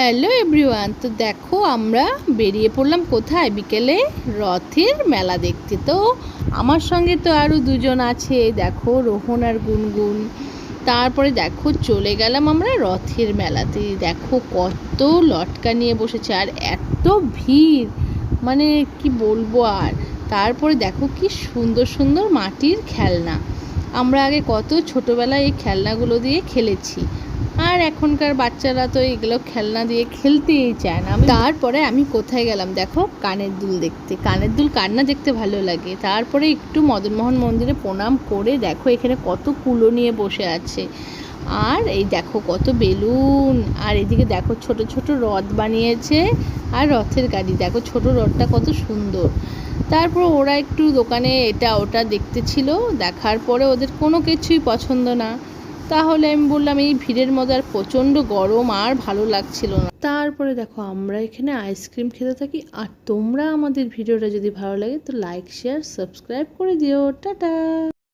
Hello everyone, তো দেখো আমরা বেরিয়ে পড়লাম কোথায়? বিকেলে রথের মেলা দেখতে। তো আমার সঙ্গে তো আরও দুজন আছে, দেখো রোহন আর গুনগুন। তারপরে দেখো চলে গেলাম আমরা রথের মেলাতে। দেখো কত লটকা নিয়ে বসেছে, আর এত ভিড় মানে কি বলব আর। তারপরে দেখো কি সুন্দর সুন্দর মাটির খেলনা। আমরা আগে কত ছোটোবেলায় এই খেলনাগুলো দিয়ে খেলেছি। আর এখনকার বাচ্চারা তো এগুলো খেলনা দিয়ে খেলতেই চায় না। তারপরে আমি কোথায় গেলাম দেখো? কানের দুল দেখতে। কানের দুল কান্না দেখতে ভালো লাগে? তারপরে একটু মদনমোহন মন্দিরে প্রণাম করে দেখো এখানে কত কুলো নিয়ে বসে আছে। আর এই দেখো কত বেলুন। আর এদিকে দেখো ছোট ছোট রথ বানিয়েছে। আর রথের গাড়ি। দেখো ছোট রথটা কত সুন্দর। তারপর ওরা একটু দোকানে এটা ওটা দেখতে ছিল। দেখার পরে ওদের কোনো কিছুই পছন্দ না। তাহলে আমি বললাম, এই ভিড়ের মধ্যে আর প্রচণ্ড গরম আর ভালো লাগছিল না। তারপরে দেখো, আমরা এখানে আইসক্রিম খেতে থাকি। আর তোমরা আমাদের ভিডিওটা যদি ভালো লাগে, তো লাইক শেয়ার সাবস্ক্রাইব করে দিও। টাটা!